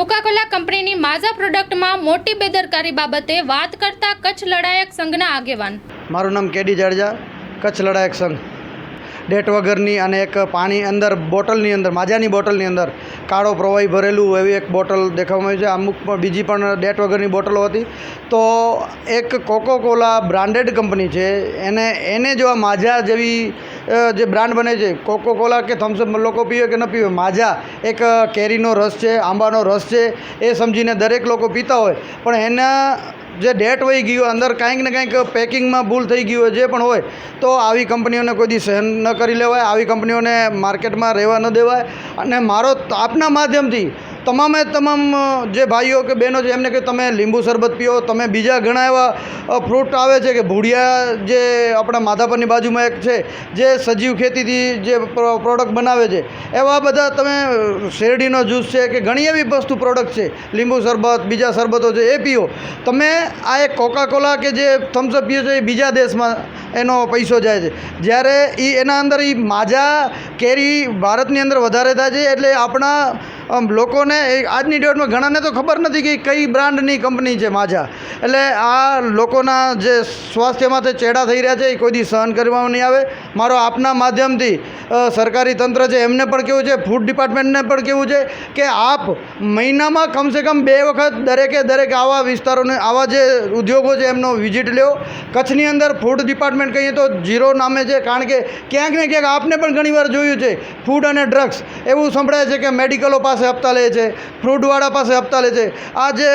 Coca Cola કંપનીની માઝા પ્રોડક્ટમાં મોટી બેદરકારી બાબતે વાત કરતા કચ્છ લડાયક સંઘના આગેવાન. મારું નામ કેડી જાડેજા, કચ્છ લડાયક સંઘ. ડેટ વગરની અને એક પાણી અંદર બોટલની અંદર માજાની બોટલની અંદર કાળો પ્રવાહી ભરેલું એવી એક બોટલ દેખાવામાં આવી છે. અમુક બીજી પણ ડેટ વગરની બોટલો હતી. તો એક કોકોકોલા બ્રાન્ડેડ કંપની છે. એને એને જો આ માજા જેવી જે બ્રાન્ડ બને છે કોકોકોલા કે થમ્સઅપ લોકો પીવે કે ન પીવે, માજા એક કેરીનો રસ છે, આંબાનો રસ છે, એ સમજીને દરેક લોકો પીતા હોય. પણ એના જે ડેટ વહી ગયું, અંદર કાંઈક ને કાંઈક પેકિંગમાં ભૂલ થઈ ગયું હોય, જે પણ હોય, તો આવી કંપનીઓને કોઈ દી સહન ન કરી લેવાય, આવી કંપનીઓને માર્કેટમાં રહેવા ન દેવાય. અને મારો આપના માધ્યમથી તમામે તમામ જે ભાઈઓ કે બહેનો છે, એમને કે તમે લીંબુ શરબત પીઓ, તમે બીજા ઘણા એવા ફ્રૂટ આવે છે કે ભૂડિયા જે આપણા માધાપરની બાજુમાં એક છે, જે સજીવ ખેતીથી જે પ્રોડક્ટ બનાવે છે, એવા બધા તમે શેરડીનો જ્યુસ છે કે ઘણી એવી વસ્તુ પ્રોડક્ટ છે, લીંબુ શરબત, બીજા શરબતો છે, એ પીઓ. તમે આ એક કોકાકોલા કે જે થમ્સઅપ પીઓ છો, એ બીજા દેશમાં એનો પૈસો જાય છે. જ્યારે એ એના અંદર એ માજા કેરી ભારતની અંદર વધારે થાય છે, એટલે આપણા લોકોને એ આજની ડેટમાં ઘણાને તો ખબર નથી કે કઈ બ્રાન્ડની કંપની છે માજા. એટલે આ લોકોના જે સ્વાસ્થ્યમાંથી ચેડા થઈ રહ્યા છે, એ કોઈ દી સહન કરવામાં નહીં આવે. મારો આપના માધ્યમથી સરકારી તંત્ર છે, એમને પણ કેવું છે, ફૂડ ડિપાર્ટમેન્ટને પણ કેવું છે કે આપ મહિનામાં કમસે કમ બે વખત દરેકે દરેક આવા વિસ્તારોને, આવા જે ઉદ્યોગો છે, એમનો વિઝિટ લ્યો. કચ્છની અંદર ફૂડ ડિપાર્ટમેન્ટ કહીએ તો ઝીરો નામે છે, કારણ કે ક્યાંક ને ક્યાંક આપને પણ ઘણીવાર જોયું છે, ફૂડ અને ડ્રગ્સ. એવું સંભળાય છે કે મેડિકલો પાસે હપ્તા લે છે, ફ્રૂટવાળા પાસે હપ્તા લે છે. આ જે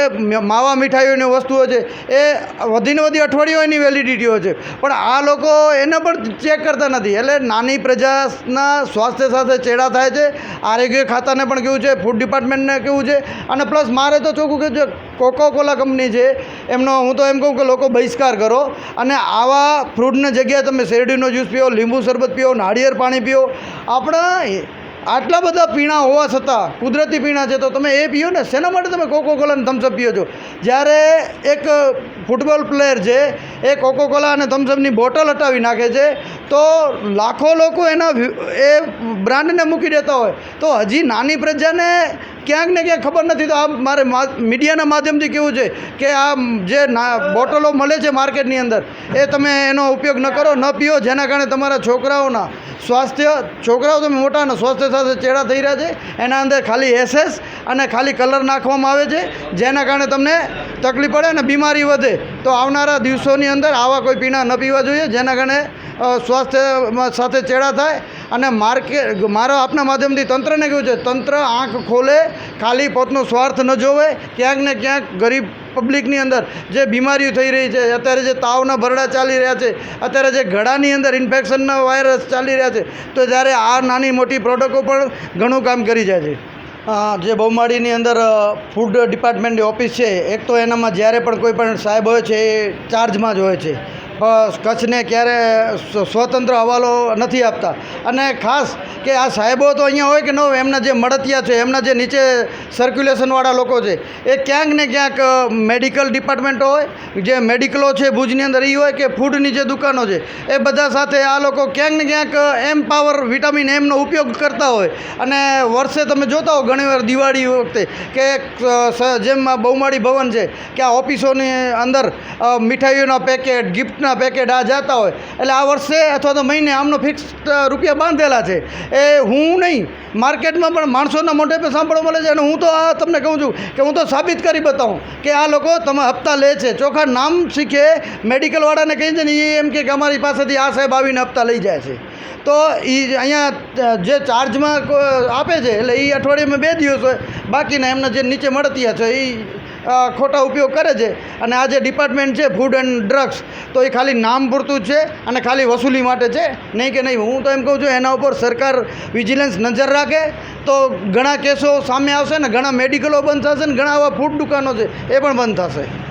માવા મીઠાઈઓની વસ્તુઓ છે, એ વધીને વધી અઠવાડિયોની વેલિડિટી હોય છે. પણ આ લોકો એને પણ ચેક કરતા નથી. એટલે નાની પ્રજાના સ્વાસ્થ્ય સાથે ચેડા થાય છે, આરોગ્ય ખાતાને પણ કેવું છે ફૂડ ડિપાર્ટમેન્ટને કેવું છે, અને પ્લસ મારે તો ચોખ્ખું કે જે કોકોકોલા કંપની છે, એમનો હું તો એમ કહું કે લોકો બહિષ્કાર કરો. અને આવા ફ્રૂટની જગ્યાએ તમે શેરડીનો જ્યુસ પીઓ, લીંબુ શરબત પીઓ, નાળિયેર પાણી પીઓ, આપણા આટલા બધા પીણા હોવા છતાં, કુદરતી પીણા છે, તો તમે એ પીઓ ને, શેના માટે તમે કોકોકોલા અને થમ્સઅપ પીઓ છો? જ્યારે એક ફૂટબોલ પ્લેયર છે, એ કોકોકોલા અને થમ્સઅપની બોટલ હટાવી નાખે છે, તો લાખો લોકો એના એ બ્રાન્ડને મૂકી દેતા હોય. તો હજી નાની પ્રજાને ક્યાંક ને ક્યાંક ખબર નથી, તો આ મારે મીડિયાના માધ્યમથી કેવું છે કે આ જે ના, બોટલો મળે છે માર્કેટની અંદર, એ તમે એનો ઉપયોગ ન કરો, ન પીઓ, જેના કારણે તમારા છોકરાઓના સ્વાસ્થ્ય, છોકરાઓ તમે મોટાના સ્વાસ્થ્ય સાથે ચેડા થઈ રહ્યા છે, એના અંદર ખાલી એસેસ અને ખાલી કલર નાખવામાં આવે છે, જેના કારણે તમને તકલીફ પડે અને બીમારી વધે. તો આવનારા દિવસોની અંદર આવા કોઈ પીણા ન પીવા જોઈએ, જેના કારણે સ્વાસ્થ્ય સાથે ચેડા થાય અને માર્કેટ મારા આપના માધ્યમથી તંત્રને કહ્યું છે, તંત્ર આંખ ખોલે, ખાલી પોતનો સ્વાર્થ ન જોવે, ક્યાંક ને ક્યાંક ગરીબ પબ્લિકની અંદર જે બીમારીઓ થઈ રહી છે, અત્યારે જે તાવના ભરડા ચાલી રહ્યા છે, અત્યારે જે ગળાની અંદર ઇન્ફેક્શનના વાયરસ ચાલી રહ્યા છે, તો જ્યારે આ નાની મોટી પ્રોડક્ટો પણ ઘણું કામ કરી જાય છે. જે બહુમાળીની અંદર ફૂડ ડિપાર્ટમેન્ટની ઓફિસ છે, એક તો એનામાં જ્યારે પણ કોઈ પણ સાહેબ હોય છે, એ ચાર્જમાં જ હોય છે. કચ્છને ક્યારે સ્વ- સ્વતંત્ર હવાલો નથી આપતા. અને ખાસ કે આ સાહેબો તો અહીંયા હોય કે ન હોય, એમના જે મળતિયા છે, એમના જે નીચે સર્ક્યુલેશનવાળા લોકો છે, એ ક્યાંક ને ક્યાંક મેડિકલ ડિપાર્ટમેન્ટ હોય, જે મેડિકલો છે ભુજની અંદર એ હોય કે ફૂડની જે દુકાનો છે, એ બધા સાથે આ લોકો ક્યાંક ને ક્યાંક એમ પાવર વિટામિન એમનો ઉપયોગ કરતા હોય. અને વર્ષે તમે જોતા હો ઘણીવાર દિવાળી વખતે કે જેમ બહુમાળી ભવન છે, કે આ ઓફિસોની અંદર મીઠાઈઓના પેકેટ ગિફ્ટના પેકેટ આ જતા હોય. એટલે આ વર્ષે અથવા તો મહિને આમનો ફિક્સ રૂપિયા બાંધેલા છે. એ હું નહીં, માર્કેટમાં પણ માણસોના મોઢે પર સાંભળવા મળે છે અને હું તો આ તમને કહું છું કે હું તો સાબિત કરી બતાવું કે આ લોકો તમે હપ્તા લે છે. ચોખા નામ શીખે, મેડિકલવાળાને કહી છે ને એ એમ કે અમારી પાસેથી આ સાહેબ આવીને હપ્તા લઈ જાય છે. તો એ અહીંયા જે ચાર્જમાં આપે છે, એટલે એ અઠવાડિયામાં બે દિવસ હોય, બાકીના એમને જે નીચે મળતી છે એ ખોટા ઉપયોગ કરે છે. અને આ જે ડિપાર્ટમેન્ટ છે ફૂડ એન્ડ ડ્રગ્સ તો એ ખાલી નામ પૂરતું છે અને ખાલી વસૂલી માટે છે. નહીં કે નહીં, હું તો એમ કહું છું, એના ઉપર સરકાર વિજિલન્સ નજર રાખે, તો ઘણા કેસો સામે આવશે ને ઘણા મેડિકલો બંધ થશે ને ઘણા આવા ફૂડ દુકાનો છે, એ પણ બંધ થશે.